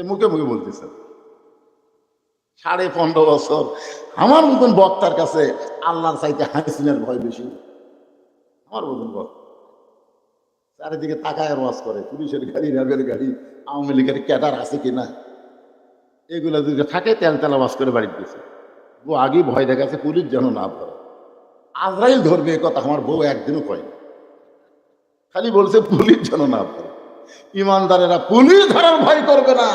এই মুখে মুখে বলতেছেন সাড়ে পনেরো বছর। আমার মতন বক্তার কাছে আল্লাহর চাইতে হাসিনের ভয় বেশি। আমার মতন বক্তা। চারিদিকে তাকায় ওয়াজ করে, পুলিশের গাড়ি র্যাবের গাড়ি, আওয়ামী লীগের ক্যাডার আছে কিনা এগুলো যদি থাকে, তেল তেল আওয়াজ করে বাড়িতে গেছে। বউ আগেই ভয় দেখাচ্ছে, পুলিশ যেন না ধরে। আজরাইল ধরবে এ কথা আমার বউ একদিনও কয়নি খালি বলছে, পুলিশ যেন না ধরে। ইমানদারেরা পুলিশ ধরার ভয় করবে না,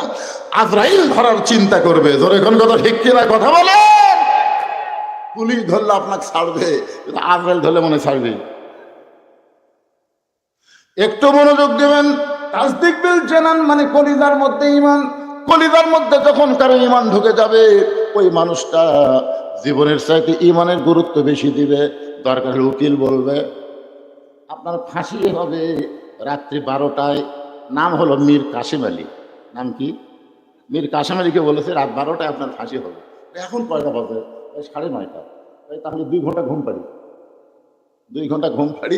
আজরাইল ধরার চিন্তা করবে। ধরে এখন কথা কিনা কথা বলে পুলিশ ধরলে আপনাকে ছাড়বে আজরাইল ধরলে মনে ছাড়বে। একটু মনোযোগ দেবেন তাসদিক বিল জানান মানে কলিজার মধ্যে ইমান, কলিজার মধ্যে যখন কারও ইমান ঢুকে যাবে, ওই মানুষটা জীবনের চাইতে ইমানের গুরুত্ব বেশি দিবে, দরকার হলে উকিল বলবে, আপনার ফাঁসি হবে। রাত্রি বারোটায়, নাম হলো মীর কাশিম আলী। নাম কি? মীর কাশিম আলীকে বলেছে, রাত বারোটায় আপনার ফাঁসি হবে। এখন কয়টা বাজে? সাড়ে নয়টা। তাহলে দুই ঘণ্টা ঘুম পারি দুই ঘণ্টা ঘুম পারি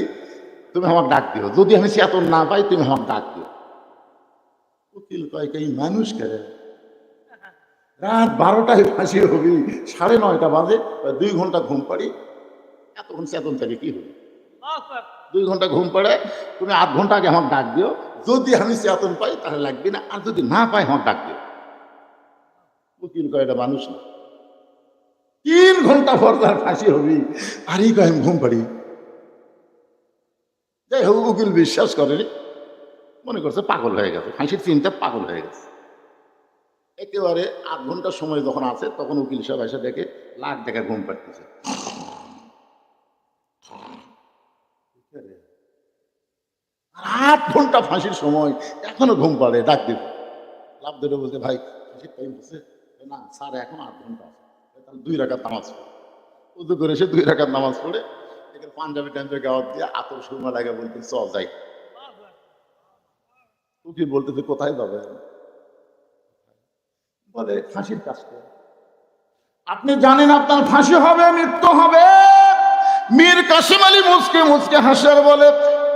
তুমি আমার ডাক দিও। যদি আমি চেতন না পাই, তুমি আমার ডাক দিও। উকিল কয় এই মানুষ কেন রাত বারোটায় ফাঁসি হবি, সাড়ে নয়টা বাজে দুই ঘণ্টা ঘুম পারি এতক্ষণ চেতন থেকে কি হবে দুই ঘণ্টা ঘুম পড়ে, তুমি আধ ঘণ্টা আগে আমাকে ডাক দিও। যদি আমি চেতন পাই, তাহলে লাগবে না। আর যদি না পাই, আমাকে ডাক দিও। উকিল কয়, এটা মানুষ না। তিন ঘণ্টা পর তার ফাঁসি হবি। আর এই কয় ঘুম পাড়ি। যাই হোক, উকিল বিশ্বাস করেনি। মনে করছে পাগল হয়ে গেছে। ফাঁসির চিন্তা পাগল হয়ে গেছে। একেবারে আধ ঘণ্টার সময় যখন আছে, তখন উকিল সাহেব এসে দেখে লাখ টাকা ঘুম পাড়তেছে। আধ ঘণ্টা ফাঁসির সময় এখনও ঘুম পাড়ে, ডাক দিবে লাভ ধরে বলতে ভাই, ফাঁসির টাইম হচ্ছে। না, স্যার, এখন আট ঘণ্টা আছে। তাহলে দুই রাখার নামাজ পড়ে। উদু করে সে দুই রাখার নামাজ পড়ে, এখানে পাঞ্জাবি টাঞ্জাবি গাওয়ার দিয়ে আতর সুরমা লাগে বলতে চ, যাই। উকিল বলতেছে, কোথায় যাবে? বলে, ফাঁসির কাজ করে। আপনি জানেন আপনার ফাঁসি হবে, মৃত্যু হবে। মীর কাসিম আলী মুসকে মুসকে হাসার বলে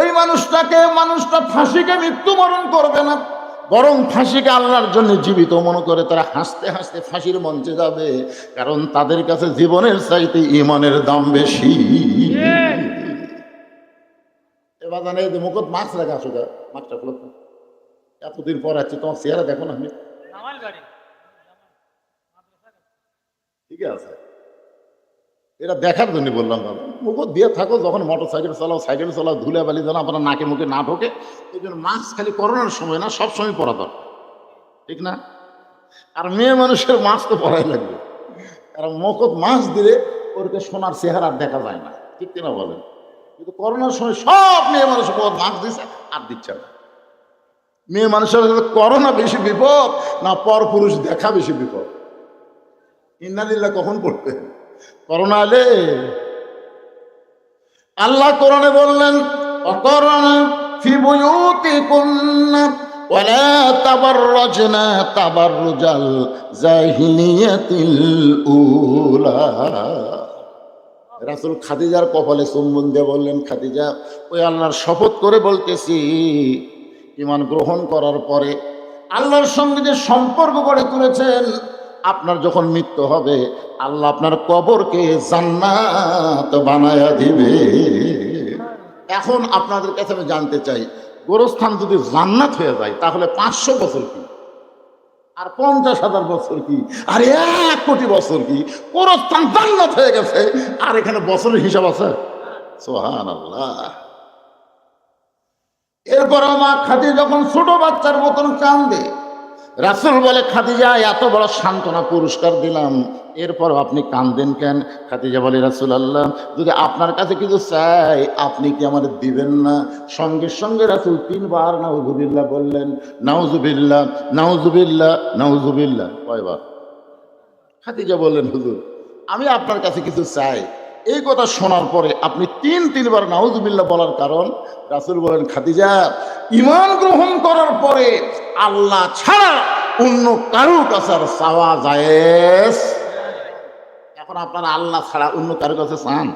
ওই মানুষটাকে মানুষটা ফাঁসিকে মৃত্যুবরণ করবে না। বরং ফাঁসিকে আল্লাহর জন্য জীবিত মনে করে তারা হাসতে হাসতে ফাঁসির মঞ্চে যাবে। কারণ তাদের কাছে জীবনের চাইতে ইমানের দাম বেশি। এবার জানে যে মুখত মাছ রাখা আসো খুলো এতদিন পর আছে তোমার চেহারা দেখো না ঠিক আছে। এটা দেখার জন্য বললাম, বাবা। মুখ দিয়ে থাকো, যখন মোটর সাইকেল চালাও সাইকেল চালাও, ধুলে বালি যেন আপনার নাকে মুখে না ঢোকে, এই জন্য মাস্ক খালি করোনার সময় না, সব সময় পরা দরকার। ঠিক না? আর মেয়ে মানুষের মাস্ক তো পরাই লাগবে। কারণ মুখত মাস্ক দিলে ওরকে সোনার চেহারা দেখা যায় না। ঠিক কিনা বলেন? কিন্তু করোনার সময় সব মেয়ে মানুষ মুখত মাস্ক দিচ্ছে আর দিচ্ছে না। মেয়ে মানুষের করোনা বেশি বিপদ, না পর পুরুষ দেখা বেশি বিপদ? ইন্নালিল্লাহ, কখন পড়বে করোনা এলে আল্লাহ করণে বললেন, অকরণ ফি বুয়ুতিকুন্না ওয়ালা তাবাররাজনা তাবাররুজাল জাহিলিয়াতিল উলা। রাসূল খাদিজার কপালে চুম্বন দিয়ে বললেন, খাদিজা, ওই আল্লাহর শপথ করে বলতেছি ইমান গ্রহণ করার পরে আল্লাহর সঙ্গে যে সম্পর্ক গড়ে তুলেছেন আপনার যখন মৃত্যু হবে, আল্লাহ আপনার কবরকে জান্নাত বানায়া দিবে। এখন আপনাদের কাছে আমি জানতে চাই, গোরস্থান যদি জান্নাত হয়ে যায়, তাহলে পাঁচশো বছর কি? আর পঞ্চাশ হাজার বছর কি? আর এক কোটি বছর কি? গোরস্থান জান্নাত হয়ে গেছে, আর এখানে বছরের হিসাব আছে? সোহান আল্লাহ এরপর মা খাদি যখন ছোট বাচ্চার মতন কান্দে রাসুল বলে, খাদিজা, এত বড় সান্ত্বনা পুরস্কার দিলাম। এরপর আপনি কান্দেন কেন? খাদিজা বলে রাসুল আল্লাহ যদি আপনার কাছে কিছু চাই, আপনি কি আমাদের দিবেন না? সঙ্গে সঙ্গে রাসুল তিনবার নাউজুবিল্লাহ বললেন, নাউজুবিল্লাহ নাউজুবিল্লাহ নাউজুবিল্লাহ। কয়বার? খাদিজা বললেন, হুজুর, আমি আপনার কাছে কিছু চাই এই কথা শোনার পরে আপনি তিন, তিনবার নাউজুবিল্লা বলার কারণ, রাসুল বলেন, খাদিজা ইমান গ্রহণ করার পরে আল্লাহ ছাড়া অন্য কারও কাছে আর চাওয়া যায় এখন আপনারা আল্লাহ ছাড়া অন্য কারও কাছে চান?